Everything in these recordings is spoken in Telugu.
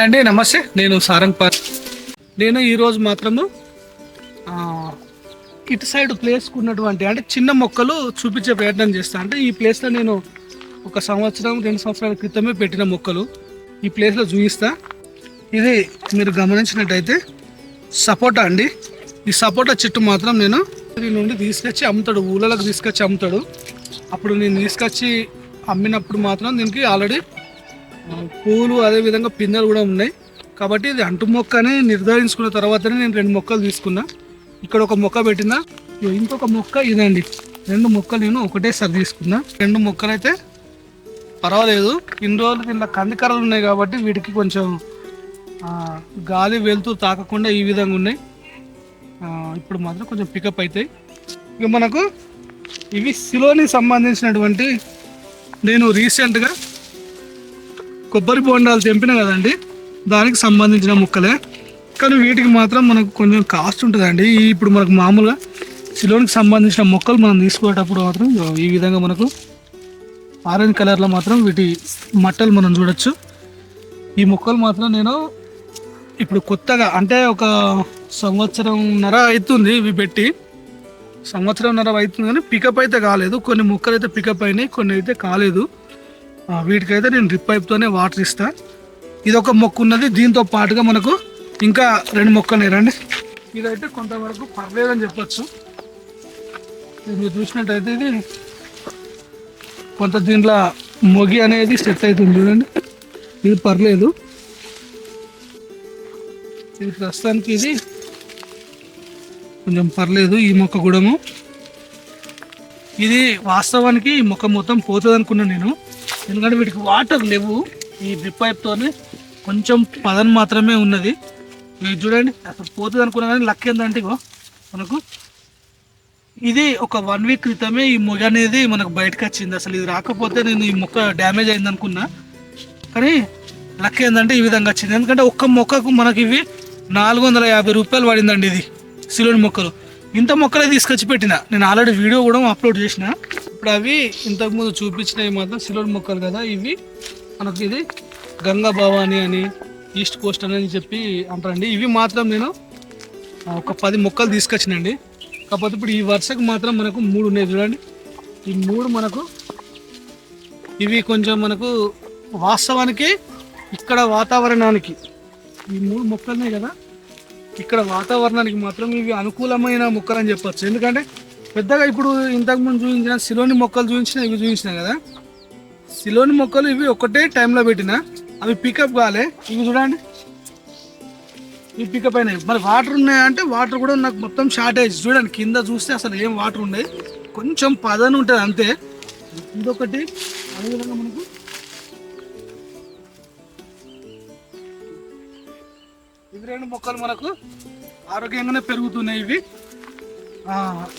హాయ్ అండి. నమస్తే. నేను సారంగ్ పార్ నేను ఈరోజు మాత్రము ఇటు సైడ్ ప్లేస్కు ఉన్నటువంటి అంటే చిన్న మొక్కలు చూపించే ప్రయత్నం చేస్తాను అంటే ఈ ప్లేస్లో నేను ఒక సంవత్సరం రెండు సంవత్సరాల క్రితమే పెట్టిన మొక్కలు ఈ ప్లేస్లో చూపిస్తా. ఇది మీరు గమనించినట్టయితే సపోటా అండి. ఈ సపోటా చెట్టు మాత్రం నేను దీని నుండి తీసుకొచ్చి అమ్ముతాడు. ఊళ్ళలోకి తీసుకొచ్చి అమ్ముతాడు. అప్పుడు నేను తీసుకొచ్చి అమ్మినప్పుడు మాత్రం దీనికి ఆల్రెడీ పూలు అదే విధంగా పిందెలు కూడా ఉన్నాయి. కాబట్టి ఇది అంటు మొక్క అని నిర్ధారించుకున్న తర్వాతనే నేను రెండు మొక్కలు తీసుకున్నా. ఇక్కడ ఒక మొక్క పెట్టినా ఇంకొక మొక్క ఇదండి. రెండు మొక్కలు నేను ఒకటేసారి తీసుకున్నా. రెండు మొక్కలు అయితే పర్వాలేదు. ఇన్ని రోజులు దీంట్లో కందికరలు ఉన్నాయి కాబట్టి వీటికి కొంచెం గాలి వెళ్తూ తాకకుండా ఈ విధంగా ఉన్నాయి. ఇప్పుడు మాత్రం కొంచెం పికప్ అవుతాయి ఇక మనకు ఇవి సిలోని సంబంధించినటువంటి నేను రీసెంట్గా కొబ్బరి బోండాలు తెంపిన కదండి దానికి సంబంధించిన ముక్కలే. కానీ వీటికి మాత్రం మనకు కొంచెం కాస్ట్ ఉంటుందండి. ఇప్పుడు మనకు మామూలుగా సిలోనికి సంబంధించిన మొక్కలు మనం తీసుకునేటప్పుడు మాత్రం ఈ విధంగా మనకు ఆరెంజ్ కలర్లో మాత్రం వీటి మట్టలు మనం చూడొచ్చు. ఈ మొక్కలు మాత్రం నేను ఇప్పుడు కొత్తగా అంటే ఒక సంవత్సరంన్నర అవుతుంది ఇవి పెట్టి. సంవత్సరంన్నర అవుతుంది కానీ పికప్ అయితే కాలేదు. కొన్ని మొక్కలు అయితే పికప్ అయినాయి కొన్ని అయితే కాలేదు. వీటికైతే నేను డ్రిప్ పైప్తోనే వాటర్ ఇస్తా. ఇది ఒక మొక్క ఉన్నది దీంతో పాటుగా మనకు ఇంకా రెండు మొక్కలు రండి. ఇదైతే కొంతవరకు పర్లేదని చెప్పచ్చు. మీరు చూసినట్టయితే ఇది కొంత దీంట్లో మొగి అనేది సెట్ అవుతుంది చూడండి. ఇది పర్లేదు. ఇది ప్రస్తుతానికి ఇది కొంచెం పర్లేదు ఈ మొక్క కూడాము ఇది వాస్తవానికి ఈ మొక్క మొత్తం పోతుంది అనుకున్నాను నేను. ఎందుకంటే వీటికి వాటర్ లేవు. ఈ డ్రిప్ పైప్తోనే కొంచెం పదం మాత్రమే ఉన్నది. మీరు చూడండి అసలు పోతుంది అనుకున్నా కానీ లక్ ఏంటంటే ఇగో మనకు ఇది ఒక వన్ వీక్ క్రితమే ఈ మొగ అనేది మనకు బయటకు వచ్చింది. అసలు ఇది రాకపోతే నేను ఈ మొక్క డ్యామేజ్ అయింది అనుకున్నా కానీ లక్ ఏంటంటే ఈ విధంగా వచ్చింది. ఎందుకంటే ఒక్క మొక్కకు మనకి ఇవి నాలుగు వందల యాభై రూపాయలు పడిందండి ఇది. సిలోని మొక్కలు. ఇంత మొక్కలే తీసుకొచ్చి పెట్టిన. నేను ఆల్రెడీ వీడియో కూడా అప్లోడ్ చేసిన. ఇప్పుడు అవి ఇంతకుముందు చూపించినవి మాత్రం సిల్వర్ మొక్కలు కదా ఇవి మనకి ఇది గంగా భవాని అని ఈస్ట్ కోస్ట్ అని చెప్పి అంటారండి. ఇవి మాత్రం నేను ఒక పది మొక్కలు తీసుకొచ్చినండి. కాకపోతే ఇప్పుడు ఈ వరుసకు మాత్రం మనకు మూడు ఉన్నాయి చూడండి. ఈ మూడు మనకు ఇవి కొంచెం మనకు వాస్తవానికి ఇక్కడ వాతావరణానికి ఈ మూడు మొక్కలున్నాయి కదా ఇక్కడ వాతావరణానికి మాత్రం ఇవి అనుకూలమైన మొక్కలు అని చెప్పచ్చు. ఎందుకంటే పెద్దగా ఇప్పుడు ఇంతకుముందు చూపించిన సిలోని మొక్కలు చూపించిన ఇవి చూపించిన కదా? సిలోని మొక్కలు ఇవి ఒకటే టైంలో పెట్టిన అవి పికప్ కాలే. ఇవి చూడండి. ఇవి పికప్ అయినాయి. మరి వాటర్ ఉన్నాయా అంటే వాటర్ కూడా నాకు మొత్తం షార్టేజ్ చూడండి కింద చూస్తే అసలు ఏం వాటర్ ఉన్నాయి కొంచెం పదని ఉంటుంది అంతే. ఇదొకటి. అదేవిధంగా మనకు రెండు మొక్కలు మనకు ఆరోగ్యంగానే పెరుగుతున్నాయి ఇవి.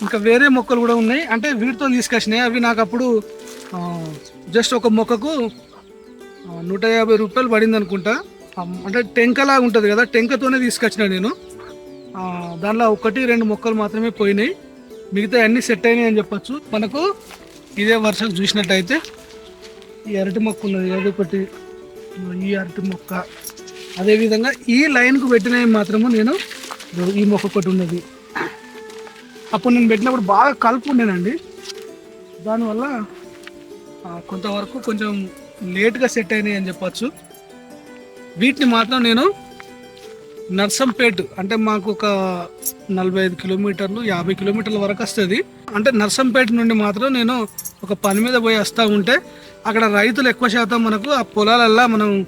ఇంకా వేరే మొక్కలు కూడా ఉన్నాయి. అంటే వీటితో తీసుకొచ్చినాయి అవి నాకు అప్పుడు జస్ట్ ఒక మొక్కకు నూట యాభై రూపాయలు పడింది అనుకుంటా. అంటే టెంకలాగా ఉంటుంది కదా టెంకతోనే తీసుకొచ్చిన నేను. దానిలో ఒకటి రెండు మొక్కలు మాత్రమే పోయినాయి. మిగతా అన్నీ సెట్ అయినాయి అని చెప్పొచ్చు. మనకు ఇదే వర్షం చూసినట్టయితే ఈ అరటి మొక్క ఉన్నది అదొకటి ఈ అరటి మొక్క. అదేవిధంగా ఈ లైన్కు పెట్టినవి మాత్రము నేను ఈ మొక్క ఒకటి ఉన్నది. అప్పుడు నేను పెట్టినప్పుడు బాగా కలుపు ఉండేనండి. దానివల్ల కొంతవరకు కొంచెం లేట్గా సెట్ అయినాయి అని చెప్పచ్చు. వీటిని మాత్రం నేను నర్సంపేట్ అంటే మాకు ఒక నలభై ఐదు కిలోమీటర్లు యాభై కిలోమీటర్ల వరకు వస్తుంది. అంటే నర్సంపేట నుండి మాత్రం నేను ఒక పని మీద పోయి వస్తూ ఉంటే అక్కడ రైతులు ఎక్కువ శాతం మనకు ఆ పొలాలల్లో మనం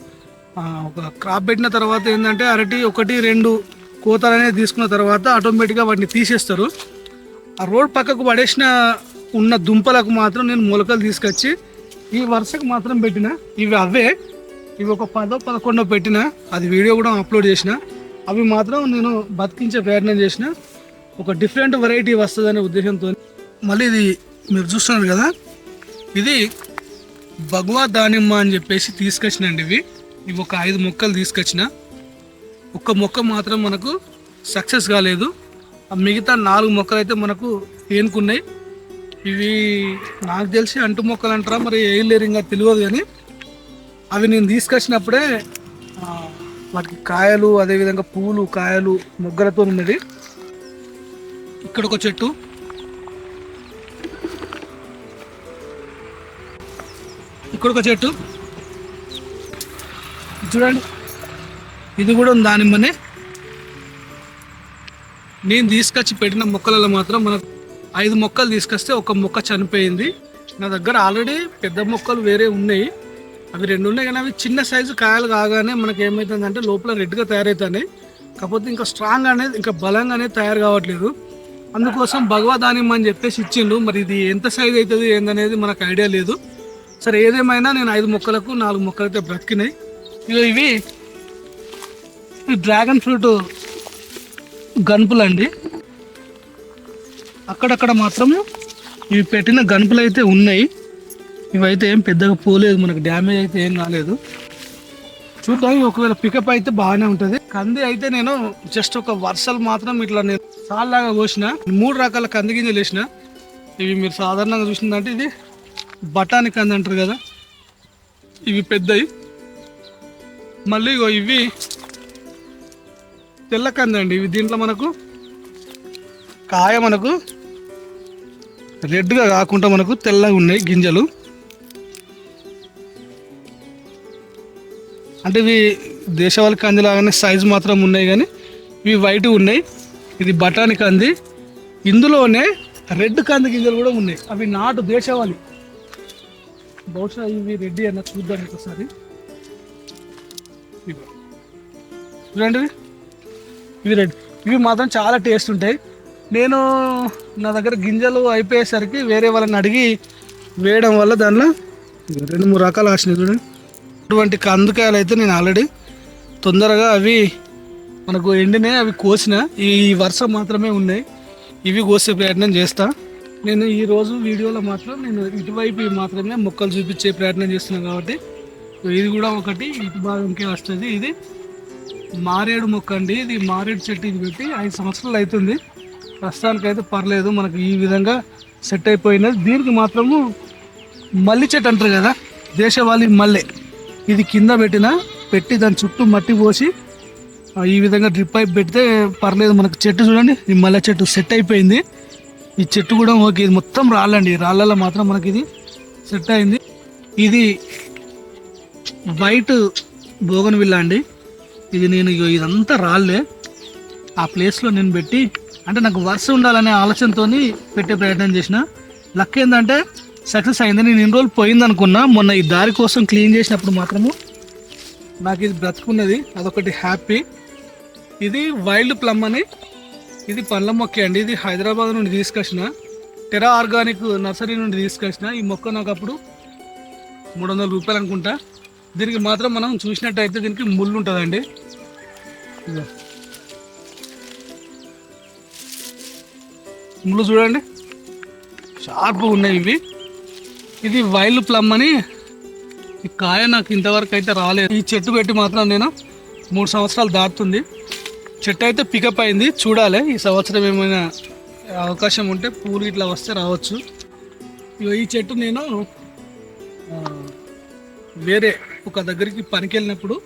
ఒక క్రాప్ పెట్టిన తర్వాత ఏంటంటే అరటి ఒకటి రెండు కోతలు అనేది తీసుకున్న తర్వాత ఆటోమేటిక్గా వాటిని తీసేస్తారు. ఆ రోడ్ పక్కకు పడేసిన ఉన్న దుంపలకు మాత్రం నేను మొలకలు తీసుకొచ్చి ఈ వరుసకు మాత్రం పెట్టిన. ఇవి అవే. ఇవి ఒక పదో పదకొండో పెట్టిన. అది వీడియో కూడా అప్లోడ్ చేసిన. అవి మాత్రం నేను బతికించే ప్రయత్నం చేసిన. ఒక డిఫరెంట్ వెరైటీ వస్తుందనే ఉద్దేశంతో. మళ్ళీ ఇది మీరు చూస్తున్నారు కదా. ఇది భగవా దానిమ్మ అని చెప్పేసి తీసుకొచ్చినండి ఇవి. ఇవి ఒక ఐదు మొక్కలు తీసుకొచ్చిన ఒక్క మొక్క మాత్రం మనకు సక్సెస్ కాలేదు. ఆ మిగతా నాలుగు మొక్కలు అయితే మనకు ఏనుకున్నాయి ఇవి నాకు తెలిసి అంటు మొక్కలు అంటారా మరి వేయలేరు ఇంకా తెలియదు కానీ అవి నేను తీసుకొచ్చినప్పుడే వాటికి కాయలు అదేవిధంగా పూలు కాయలు మొగ్గలతో ఉన్నది ఇక్కడ ఒక చెట్టు. ఇక్కడ ఒక చెట్టు. చూడండి. ఇది కూడా దానిమ్మనే. నేను తీసుకొచ్చి పెట్టిన మొక్కలలో మాత్రం మనకు ఐదు మొక్కలు తీసుకొస్తే ఒక మొక్క చనిపోయింది. నా దగ్గర ఆల్రెడీ పెద్ద మొక్కలు వేరే ఉన్నాయి. అవి రెండు ఉన్నాయి కానీ అవి చిన్న సైజు కాయలు కాగానే మనకి ఏమవుతుందంటే లోపల రెడ్గా తయారవుతున్నాయి. కాకపోతే ఇంకా స్ట్రాంగ్ అనేది ఇంకా బలంగా అనేది తయారు కావట్లేదు. అందుకోసం భగవదానిమ్మ అని చెప్పేసి ఇచ్చిండు. మరి ఇది ఎంత సైజ్ అవుతుంది ఏందనేది మనకు ఐడియా లేదు. సరే ఏదేమైనా నేను ఐదు మొక్కలకు నాలుగు మొక్కలు అయితే బ్రతికినాయి. ఇవి. ఈ డ్రాగన్ ఫ్రూట్ గనుపులండి. అక్కడక్కడ మాత్రము ఇవి పెట్టిన గనుపులు అయితే ఉన్నాయి. ఇవైతే ఏం పెద్దగా పోలేదు మనకు డ్యామేజ్ అయితే ఏం కాలేదు. చూద్దాం ఒకవేళ పికప్ అయితే బాగానే ఉంటుంది. కంది అయితే నేను జస్ట్ ఒక వర్షాలు మాత్రం ఇట్లా నేను సాల్లాగా కోసిన మూడు రకాల కంది గింజలు వేసిన. ఇవి మీరు సాధారణంగా చూసిందంటే ఇది బఠానీ కంది అంటారు కదా. ఇవి పెద్దవి. మళ్ళీ ఇగో ఇవి. తెల్ల కంది అండి ఇవి దీంట్లో మనకు. కాయ మనకు. రెడ్గా కాకుండా మనకు తెల్లగా ఉన్నాయి గింజలు. అంటే ఇవి దేశవాళి కంది లాగానే సైజు మాత్రం ఉన్నాయి కానీ ఇవి వైట్ ఉన్నాయి. ఇది బఠానీ కంది. ఇందులోనే రెడ్ కంది గింజలు కూడా ఉన్నాయి. అవి నాటు దేశవాళి. బహుశా ఇవి రెడ్డి అన్న చూద్దాం ఒకసారి చూడండి ఇవి. రెడ్. ఇవి మాత్రం చాలా టేస్ట్ ఉంటాయి. నేను నా దగ్గర గింజలు అయిపోయేసరికి వేరే వాళ్ళని అడిగి వేయడం వల్ల దానిలో రెండు మూడు రకాలు వచ్చినాయి చూడండి. అటువంటి కందుకాయలు అయితే నేను ఆల్రెడీ తొందరగా అవి మనకు ఎండినాయి అవి కోసిన ఈ వర్షం మాత్రమే ఉన్నాయి. ఇవి కోసే ప్రయత్నం చేస్తా. నేను ఈ రోజు వీడియోలో మాత్రం నేను ఇటువైపు మాత్రమే మొక్కలు చూపించే ప్రయత్నం చేస్తున్నాను కాబట్టి. ఇది కూడా ఒకటి ఇటు భాగంకే వస్తుంది. ఇది మారేడు మొక్క అండి. ఇది మారేడు చెట్టు ఇది పెట్టి ఐదు సంవత్సరాలు అవుతుంది ప్రస్తుతానికి అయితే పర్లేదు మనకు ఈ విధంగా సెట్ అయిపోయినది దీనికి మాత్రము మల్లి చెట్టు అంటారు కదా దేశవాళీ మల్లె. ఇది కింద పెట్టిన పెట్టి దాని చుట్టూ మట్టి పోసి ఈ విధంగా డ్రిప్ పైప్ పెడితే పర్లేదు మనకు చెట్టు చూడండి ఈ మల్లె చెట్టు సెట్ అయిపోయింది. ఈ చెట్టు కూడా ఓకే ఇది మొత్తం రాళ్ళండి. రాళ్ళలో మాత్రం మనకి ఇది సెట్ అయింది. ఇది వైట్ బోగన్ విల్లా అండి. ఇది నేను ఇగో ఇదంతా రాళ్ళే ఆ ప్లేస్లో నేను పెట్టి అంటే నాకు వర్ష ఉండాలనే ఆలోచనతో పెట్టే ప్రయత్నం చేసిన. లక్ ఏంటంటే సక్సెస్ అయింది నేను ఇన్ని రోజులు పోయింది అనుకున్నా మొన్న ఈ దారి కోసం క్లీన్ చేసినప్పుడు మాత్రము నాకు ఇది బ్రతుకున్నది అదొకటి హ్యాపీ ఇది వైల్డ్ ప్లమ్ అని ఇది పండ్ల మొక్క అండి ఇది హైదరాబాద్ నుండి తీసుకొచ్చిన టెరా ఆర్గానిక్ నర్సరీ నుండి తీసుకొచ్చిన ఈ మొక్క నాకు అప్పుడు మూడు వందల రూపాయలు అనుకుంటా. దీనికి మాత్రం మనం చూసినట్టయితే దీనికి ముళ్ళు ఉంటుందండి. ముళ్ళు చూడండి. షార్ప్గా ఉన్నాయి ఇవి. ఇది వైల్డ్ ప్లమ్ అని ఈ కాయ నాకు ఇంతవరకు అయితే రాలేదు. ఈ చెట్టు పెట్టి మాత్రం నేను మూడు సంవత్సరాలు దాటుతుంది. చెట్టు అయితే పికప్ అయింది. చూడాలి. ఈ సంవత్సరం ఏమైనా అవకాశం ఉంటే పూలు ఇట్లా వస్తే రావచ్చు. ఇగో ఈ చెట్టు నేను వేరే ఒక దగ్గరికి పనికి వెళ్ళినప్పుడు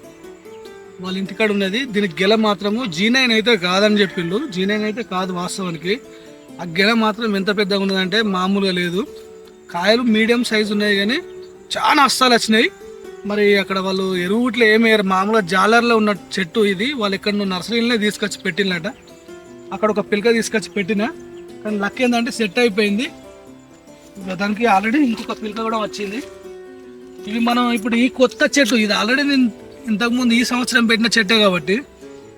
వాళ్ళ ఇంటికాడ ఉన్నది దీనికి గెల మాత్రము జీనైన్ అయితే కాదని చెప్పిండు. జీనైన్ అయితే కాదు వాస్తవానికి. ఆ గెల మాత్రం ఎంత పెద్దగా ఉన్నదంటే మామూలుగా లేదు. కాయలు మీడియం సైజు ఉన్నాయి కానీ చాలా అస్సాలు వచ్చినాయి. మరి అక్కడ వాళ్ళు ఎరువుట్లో ఏమేయరు మామూలుగా జాలర్లో ఉన్న చెట్టు ఇది. వాళ్ళు ఇక్కడ నర్సరీలోనే తీసుకొచ్చి పెట్టినట అక్కడ ఒక పిలక తీసుకొచ్చి పెట్టిన. కానీ లక్ ఏంటంటే సెట్ అయిపోయింది. దానికి ఆల్రెడీ ఇంకొక పిలక కూడా వచ్చింది. ఇవి మనం ఇప్పుడు ఈ కొత్త చెట్టు ఇది ఆల్రెడీ నేను ఇంతకుముందు ఈ సంవత్సరం పెట్టిన చెట్టే కాబట్టి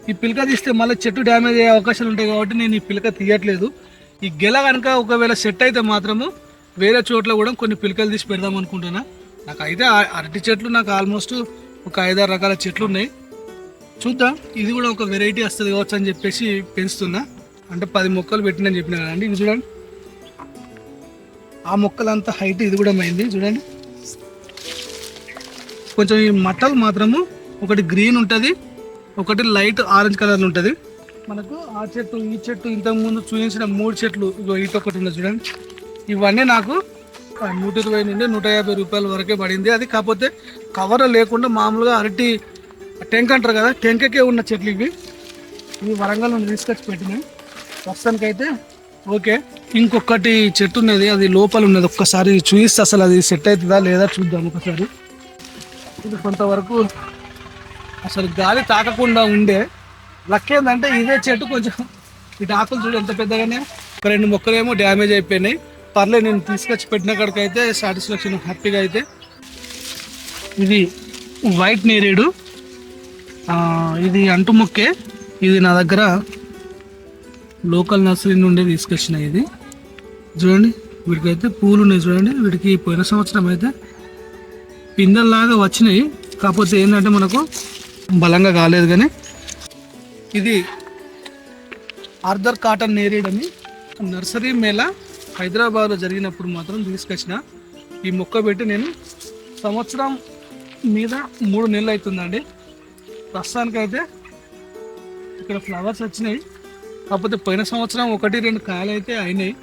ఈ పిలక తీస్తే మళ్ళీ చెట్టు డ్యామేజ్ అయ్యే అవకాశాలు ఉంటాయి కాబట్టి నేను ఈ పిలక తీయట్లేదు. ఈ గెల కనుక ఒకవేళ సెట్ అయితే మాత్రము వేరే చోట్ల కూడా కొన్ని పిలకలు తీసి పెడదాం అనుకుంటున్నా. నాకు అయితే అరటి చెట్లు నాకు ఆల్మోస్ట్ ఒక ఐదారు రకాల చెట్లు ఉన్నాయి. చూద్దాం ఇది కూడా ఒక వెరైటీ వస్తుంది కావచ్చు అని చెప్పేసి పెంచుతున్నా. అంటే పది మొక్కలు పెట్టినని చెప్పిన కదండి ఇది చూడండి. ఆ మొక్కలంతా హైట్ ఇది కూడా అయింది చూడండి. కొంచెం ఈ మట్టలు మాత్రము ఒకటి గ్రీన్ ఉంటుంది ఒకటి లైట్ ఆరెంజ్ కలర్ ఉంటుంది. మనకు ఆ చెట్టు ఈ చెట్టు ఇంతకు ముందు చూపించిన మూడు చెట్లు ఇగో ఇటు ఒకటి ఉంది చూడండి. ఇవన్నీ నాకు నూట ఇరవై నుండి నూట యాభై రూపాయల వరకే పడింది. అది కాకపోతే కవర్ లేకుండా మామూలుగా అరటి టెంక్ అంటారు కదా టెంకకే ఉన్న చెట్లు ఇవి. ఇవి వరంగల్ నుండి తీసుకొచ్చి పెట్టినాయి ప్రస్తుతానికి అయితే ఓకే. ఇంకొకటి చెట్టు ఉన్నది అది లోపల ఉన్నది. ఒక్కసారి చూపిస్తే అసలు అది సెట్ అవుతుందా లేదా చూద్దాం ఒకసారి. ఇది కొంతవరకు అసలు గాలి తాకకుండా ఉండే. లక్ ఏంటంటే ఇదే చెట్టు కొంచెం ఇటు ఆకులు చూడు ఎంత పెద్దగానే. ఒక రెండు మొక్కలేమో డ్యామేజ్ అయిపోయినాయి. పర్లేదు నేను తీసుకొచ్చి పెట్టిన కాడికైతే సాటిస్ఫాక్షన్ హ్యాపీగా అయితే. ఇది వైట్ నేరేడు. ఇది అంటు మొక్కే. ఇది నా దగ్గర లోకల్ నర్సరీ నుండి తీసుకొచ్చిన ఇది. చూడండి వీటికైతే పూలు ఉన్నాయి చూడండి. వీటికి పోయిన సంవత్సరం అయితే పిందెల్లాగా వచ్చినాయి. కాకపోతే ఏంటంటే మనకు బలంగా కాలేదు కానీ ఇది ఆర్థర్ కాటన్ నేరేడ్ అని నర్సరీ మేళ హైదరాబాద్లో జరిగినప్పుడు మాత్రం తీసుకొచ్చిన. ఈ మొక్క పెట్టి నేను సంవత్సరం మీద మూడు నెలలు అవుతుందండి. ప్రస్తుతానికైతే ఇక్కడ ఫ్లవర్స్ వచ్చినాయి. కాకపోతే పోయిన సంవత్సరం ఒకటి రెండు కాయలు అయితే అయినాయి.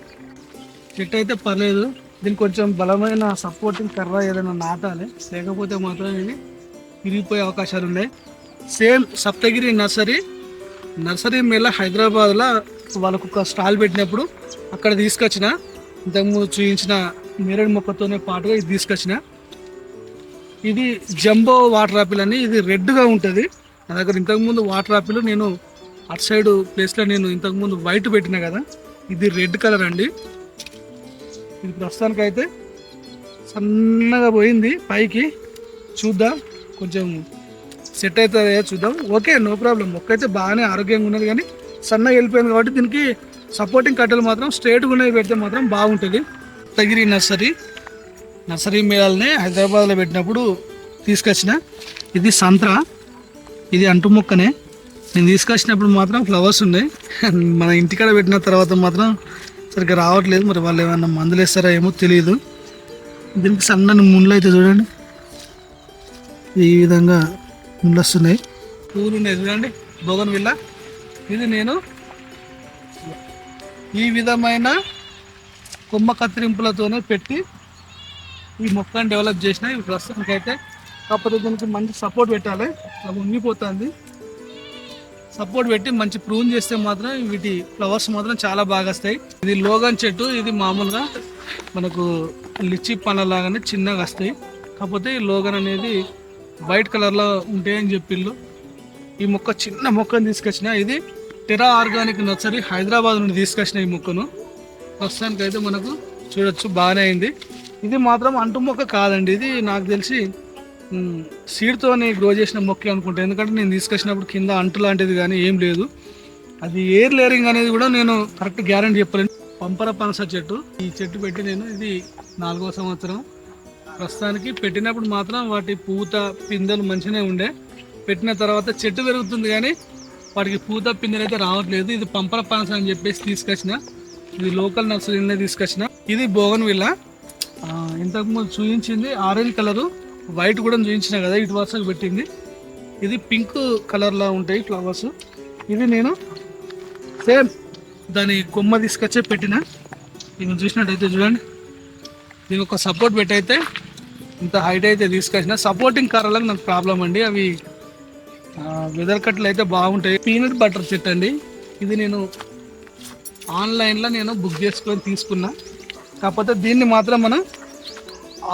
చెట్టు అయితే పర్లేదు. దీనికి కొంచెం బలమైన సపోర్టింగ్ కర్ర ఏదైనా నాటాలి. లేకపోతే మాత్రం ఇది విరిగిపోయే అవకాశాలు ఉన్నాయి. Same Saptagiri nursery nursery mela హైదరాబాద్లో వాళ్ళకు ఒక స్టాల్ పెట్టినప్పుడు అక్కడ తీసుకొచ్చిన ఇంతకుముందు చూపించిన నేరేడు మొక్కతోనే పాటుగా ఇది తీసుకొచ్చిన. ఇది జంబో వాటర్ ఆపిల్ అని ఇది రెడ్గా ఉంటుంది. నా దగ్గర ఇంతకుముందు వాటర్ ఆపిల్ నేను అటు సైడ్ ప్లేస్లో నేను ఇంతకుముందు వైట్ పెట్టిన కదా ఇది రెడ్ కలర్ అండి. ఇది ప్రస్తుతానికి అయితే సన్నగా పోయింది పైకి. చూద్దాం. కొంచెం సెట్ అవుతుంది చూద్దాం. Okay no problem. మొక్క అయితే బాగానే ఆరోగ్యంగా ఉన్నది కానీ సన్నగా వెళ్ళిపోయింది కాబట్టి దీనికి సపోర్టింగ్ కట్టెలు మాత్రం స్ట్రేట్గా ఉన్నవి పెడితే మాత్రం బాగుంటుంది. తగిరి నర్సరీ. నర్సరీ మేళాలని హైదరాబాద్లో పెట్టినప్పుడు తీసుకొచ్చిన. ఇది సంత్ర. ఇది అంటు మొక్కనే. నేను తీసుకొచ్చినప్పుడు మాత్రం ఫ్లవర్స్ ఉన్నాయి. మన ఇంటికాడ పెట్టిన తర్వాత మాత్రం సరిగ్గా రావట్లేదు. మరి వాళ్ళు ఏమైనా మందులు వేస్తారా ఏమో తెలియదు దీనికి సన్నని ముళ్ళు అయితే చూడండి. ఈ విధంగా ముళ్ళు వస్తున్నాయి. పూలు ఉన్నాయి చూడండి. Bougainvillea. ఇది నేను ఈ విధమైన కొమ్మ కత్తిరింపులతోనే పెట్టి ఈ మొక్కను డెవలప్ చేసిన ఇప్పుడు ప్రస్తుతానికి అయితే కాకపోతే దీనికి మంచి సపోర్ట్ పెట్టాలి. అది ఉండిపోతుంది. సపోర్ట్ పెట్టి మంచి ప్రూన్ చేస్తే మాత్రం వీటి ఫ్లవర్స్ మాత్రం చాలా బాగా వస్తాయి. ఇది లోగన్ చెట్టు ఇది మామూలుగా మనకు లిచ్చి పండ్ల లాగానే చిన్నగా వస్తాయి. కాకపోతే ఈ లోగన్ అనేది వైట్ కలర్లో ఉంటాయని చెప్పిళ్ళు. ఈ మొక్క చిన్న మొక్కను తీసుకొచ్చిన ఇది టెరా ఆర్గానిక్ నర్సరీ హైదరాబాద్ నుండి తీసుకొచ్చిన ఈ మొక్కను. ప్రస్తుతానికి అయితే మనకు చూడొచ్చు బాగానే అయింది. ఇది మాత్రం అంటు మొక్క కాదండి ఇది నాకు తెలిసి సీడ్తోని గ్రో చేసిన మొక్క అనుకుంటా. ఎందుకంటే నేను తీసుకొచ్చినప్పుడు కింద అంటు లాంటిది కానీ ఏం లేదు. అది ఎయిర్ లేరింగ్ అనేది కూడా నేను కరెక్ట్ గ్యారంటీ చెప్పలేను. పంపర పనస చెట్టు ఈ చెట్టు పెట్టి నేను ఇది నాలుగో సంవత్సరం. ప్రస్తుతానికి పెట్టినప్పుడు మాత్రం వాటి పూత పిందెలు మంచిగానే ఉండే. పెట్టిన తర్వాత చెట్టు పెరుగుతుంది కానీ వాటికి పూత పిందెలు అయితే రావట్లేదు. ఇది పంపర పనస అని చెప్పేసి తీసుకొచ్చిన. ఇది లోకల్ నర్సరీలోనే తీసుకొచ్చిన. ఇది బోగన్ విల్లా. ఇంతకుముందు చూపించింది ఆరెంజ్ కలరు. వైట్ కూడా చూపించిన కదా ఇటు వరుసకు పెట్టింది. ఇది పింక్ కలర్లో ఉంటాయి ఫ్లవర్స్. ఇది నేను సేమ్ దాని కొమ్మ తీసుకొచ్చే పెట్టిన. నేను చూసినట్టయితే చూడండి. దీని ఒక సపోర్ట్ పెట్టయితే ఇంత హైట్ అయితే తీసుకొచ్చిన. సపోర్టింగ్ కర్రలకు నాకు ప్రాబ్లం అండి. అవి వెదర్ కట్లు అయితే బాగుంటాయి. పీనట్ బటర్ చెట్టు అండి. ఇది నేను ఆన్లైన్లో నేను బుక్ చేసుకొని తీసుకున్నా. కాకపోతే దీన్ని మాత్రం మనం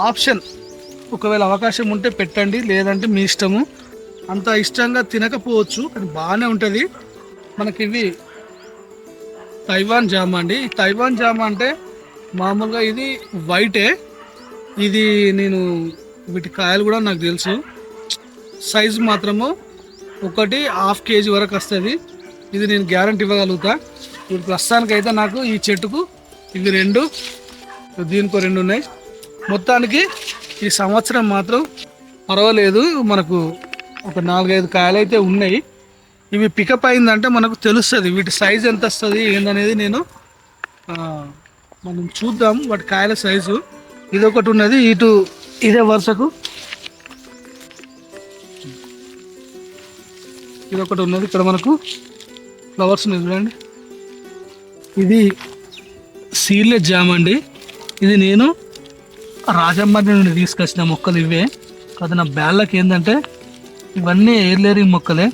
ఆప్షన్ ఒకవేళ అవకాశం ఉంటే పెట్టండి లేదంటే మీ ఇష్టము. అంత ఇష్టంగా తినకపోవచ్చు కానీ బాగానే ఉంటుంది. మనకి ఇవి తైవాన్ జామ అండి. ఈ తైవాన్ జామ అంటే మామూలుగా ఇది వైటే. ఇది నేను వీటి కాయలు కూడా నాకు తెలుసు. సైజు మాత్రము ఒకటి హాఫ్ కేజీ వరకు వస్తుంది. ఇది నేను గ్యారంటీ ఇవ్వగలుగుతా. ఇప్పుడు ప్రస్తుతానికి అయితే నాకు ఈ చెట్టుకు ఇవి రెండు దీనికో రెండు ఉన్నాయి. మొత్తానికి ఈ సంవత్సరం మాత్రం పర్వాలేదు. మనకు ఒక నాలుగైదు కాయలు అయితే ఉన్నాయి. ఇవి పికప్ అయిందంటే మనకు తెలుస్తుంది. వీటి సైజ్ ఎంత వస్తుంది ఏందనేది నేను మనం చూద్దాం. వాటి కాయల సైజు ఇది ఒకటి ఉన్నది. ఇటు ఇదే వరుసకు. ఇది ఒకటి ఉన్నది. ఇక్కడ మనకు ఫ్లవర్స్ ఉన్నాయి చూడండి. ఇది సీడ్లెస్ జామ్ అండి. ఇది నేను రాజమ్మడి నుండి తీసుకొచ్చిన మొక్కలు ఇవే. కదా నా బ్యాళ్ళకి ఏంటంటే ఇవన్నీ ఎయిర్లేరింగ్ మొక్కలే.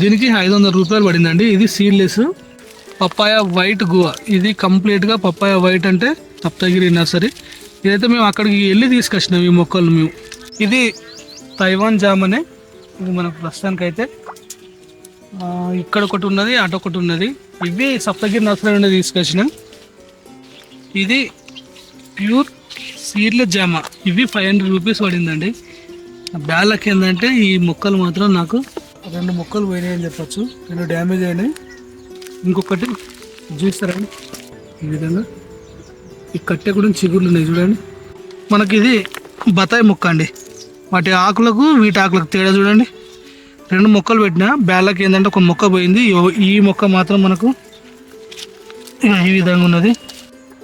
దీనికి ఐదు వందల రూపాయలు పడిందండి. ఇది సీడ్లెస్ పప్పాయ వైట్ గువ ఇది కంప్లీట్గా పప్పాయ వైట్ అంటే సప్తగిరి నర్సరీ. ఇదైతే మేము అక్కడికి వెళ్ళి తీసుకొచ్చినాం ఈ మొక్కలు మేము. ఇది తైవాన్ జామ్ అనే. ఇది మనకు ప్రస్తుతానికి అయితే ఇక్కడ ఒకటి ఉన్నది అటు ఒకటి ఉన్నది. ఇవి సప్తగిరి నర్సరీ నుండి తీసుకొచ్చినాం. ఇది ప్యూర్ సీడ్లెస్ జామ. ఇవి ఫైవ్ హండ్రెడ్ రూపీస్ పడిందండి. బ్యాలక్ ఏంటంటే ఈ మొక్కలు మాత్రం నాకు రెండు మొక్కలు పోయినాయి అని చెప్పచ్చు. రెండు డ్యామేజ్ అయినాయి. ఇంకొకటి చూస్తారండి ఈ విధంగా. ఈ కట్టె కూడా చిగుర్లు ఉన్నాయి చూడండి. మనకి ఇది బత్తాయి మొక్క అండి. వాటి ఆకులకు వీటి ఆకులకు తేడా చూడండి. రెండు మొక్కలు పెట్టిన బ్యాలకి ఏంటంటే ఒక మొక్క పోయింది. ఈ- మొక్క మాత్రం మనకు ఈ విధంగా ఉన్నది.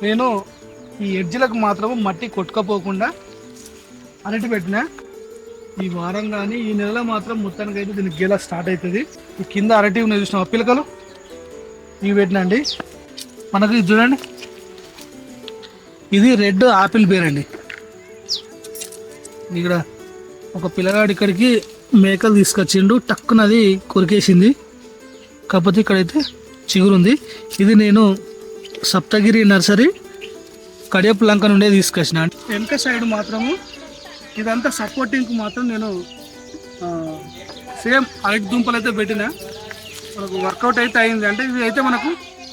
నేను ఈ ఎడ్జ్లకు మాత్రం మట్టి కొట్టుకపోకుండా అరటి పెట్టిన ఈ వారం కానీ ఈ నెలలో మాత్రం మొత్తానికి అయితే దీనికి గేలా స్టార్ట్ అవుతుంది ఈ కింద అరటి ఉన్నాయి చూసిన పిలకలు? ఇవి పెట్టినండి మనకు ఇది చూడండి. ఇది రెడ్ ఆపిల్ బేర్ అండి ఇక్కడ ఒక పిల్లగాడు ఇక్కడికి మేకలు తీసుకొచ్చిండు. టక్కునది కొరికేసింది. కాకపోతే ఇక్కడైతే చిగురుంది. ఇది నేను సప్తగిరి నర్సరీ కడియపు లంక నుండే తీసుకొచ్చిన. వెనక సైడ్ మాత్రము ఇదంతా సపోర్టింగ్కి మాత్రం నేను సేమ్ అరటి దుంపలు అయితే పెట్టిన. మనకు వర్కౌట్ అయితే అయింది. అంటే ఇది అయితే మనకు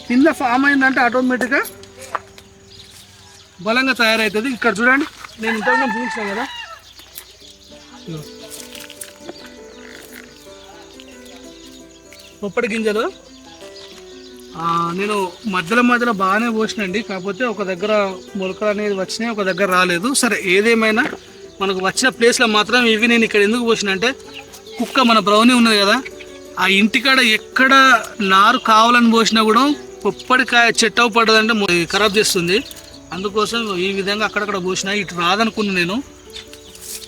కింద ఫామ్ అయిందంటే ఆటోమేటిక్గా బలంగా తయారవుతుంది ఇక్కడ చూడండి నేను ఇంతకుముందు చూపించాను కదా. పొప్పటి గింజలు. నేను మధ్యలో మధ్యలో బాగానే పోసినండి. కాకపోతే ఒక దగ్గర మొలకలు అనేది వచ్చినాయి ఒక దగ్గర రాలేదు. సరే ఏదేమైనా మనకు వచ్చిన ప్లేస్లో మాత్రం ఇవి నేను ఇక్కడ ఎందుకు పోసిన అంటే కుక్క మన బ్రౌనీ ఉన్నది కదా ఆ ఇంటికాడ ఎక్కడ నారు కావాలని పోసినా కూడా పొప్పడికాయ చెట్టు పడ్డదంటే ఖరాబ్ చేస్తుంది. అందుకోసం ఈ విధంగా అక్కడక్కడ పోసిన ఇటు రాదనుకున్నా నేను.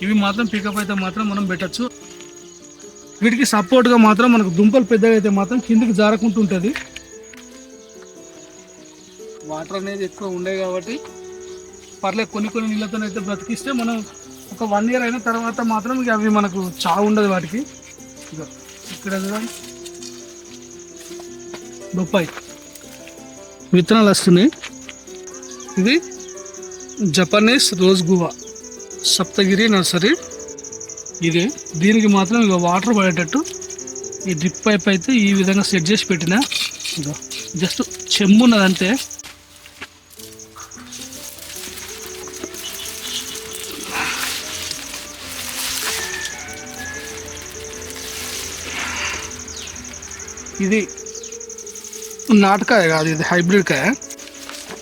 ఇవి మాత్రం పికప్ అయితే మాత్రం మనం పెట్టచ్చు. వీటికి సపోర్ట్గా మాత్రం మనకు దుంపలు పెద్దగా అయితే మాత్రం కిందికి జారకుంటుంటుంది. వాటర్ అనేది ఎక్కువ ఉండే కాబట్టి పర్లేదు కొన్ని కొన్ని నీళ్ళతో అయితే బ్రతికిస్తే మనం ఒక వన్ ఇయర్ అయిన తర్వాత మాత్రం ఇక అవి మనకు చావు ఉండదు వాటికి. ఇదిగో ఇక్కడ బొప్పాయి. విత్తనాలు వస్తున్నాయి. ఇది Japanese rose guava Saptagiri nursery. ఇది దీనికి మాత్రం ఇక వాటర్ పడేటట్టు ఈ డ్రిప్ పైప్ అయితే ఈ విధంగా సెట్ చేసి పెట్టిన. జస్ట్ చెమ్ము ఉన్నదంతే ఇది నాటకాయ కాదు ఇది హైబ్రిడ్ కాయ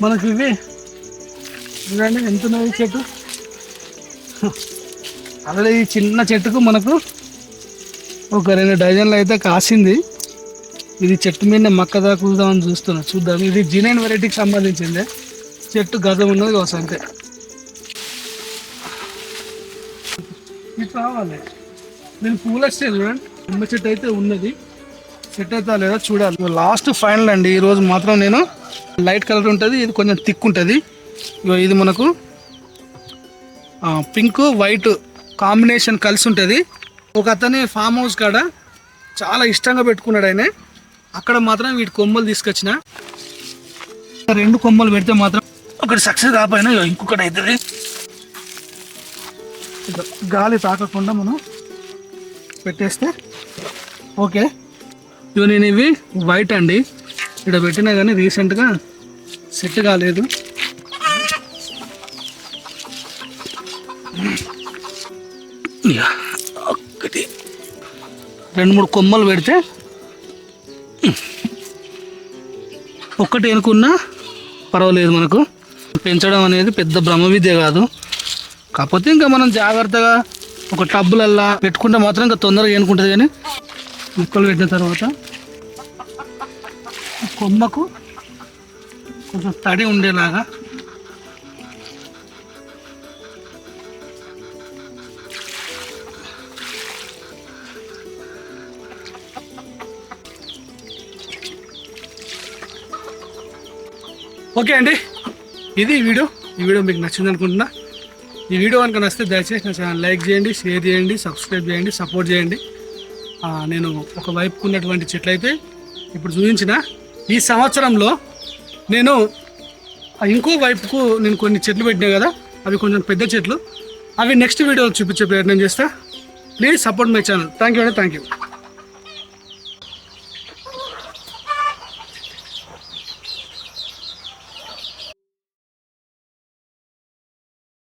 మనకి ఇవి చూడండి ఎంత ఉన్నది చెట్టు? అసలు ఈ చిన్న చెట్టుకు మనకు ఒక రెండు డజన్లు అయితే కాసింది. ఇది చెట్టు మీద మక్క దాకుదామని కూదామని చూస్తున్నా చూద్దాం. ఇది జినైన్ వెరైటీకి సంబంధించిందే. చెట్టు గజం ఉన్నది కోసం అంతే. ఇది కావాలి. నేను పూల వస్తే చూడండి. నిమ్మ చెట్టు అయితే ఉన్నది. సెట్ అవుతా లేదా చూడాలి. లాస్ట్ ఫైనల్ అండి. ఈ రోజు మాత్రం నేను లైట్ కలర్ ఉంటుంది ఇది కొంచెం థిక్ ఉంటుంది. ఇగో ఇది మనకు పింక్ వైట్ కాంబినేషన్ కలిసి ఉంటుంది. ఒక అతని ఫామ్ హౌస్ కాడ చాలా ఇష్టంగా పెట్టుకున్నాడు ఆయన. అక్కడ మాత్రం వీటి కొమ్మలు తీసుకొచ్చిన. రెండు కొమ్మలు పెడితే మాత్రం ఒకటి సక్సెస్ కాకపోయినా ఇంకొకటి అవుతుంది గాలి తాకకుండా మనం పెట్టేస్తే ఓకే. ఇవి నేను ఇవి వైట్ అండి. ఇక్కడ పెట్టినా కానీ రీసెంట్గా సెట్ కాలేదు. ఒకటి రెండు మూడు కొమ్మలు పెడితే ఒక్కటి ఎనుకున్నా పర్వాలేదు మనకు. పెంచడం అనేది పెద్ద బ్రహ్మ విద్య కాదు. కాకపోతే ఇంకా మనం జాగ్రత్తగా ఒక టబ్బులల్లా పెట్టుకుంటే మాత్రం ఇంకా తొందరగా ఏనుకుంటుంది కానీ ముక్కలు పెట్టిన తర్వాత కొమ్మకు కొంచెం తడి ఉండేలాగా ఓకే అండి. ఇది వీడియో. ఈ వీడియో మీకు నచ్చింది అనుకుంటున్నా. ఈ వీడియో కనుక నచ్చితే దయచేసి నా ఛానల్ లైక్ చేయండి షేర్ చేయండి సబ్స్క్రైబ్ చేయండి సపోర్ట్ చేయండి. నేను ఒక వైపు ఉన్నటువంటి చెట్లు అయితే ఇప్పుడు చూపించిన ఈ సంవత్సరంలో నేను ఇంకో వైపుకు నేను కొన్ని చెట్లు పెట్టినా కదా అవి కొంచెం పెద్ద చెట్లు. అవి నెక్స్ట్ వీడియో చూపించే ప్రయత్నం చేస్తా. Please support my channel thank you అండి థ్యాంక్ యూ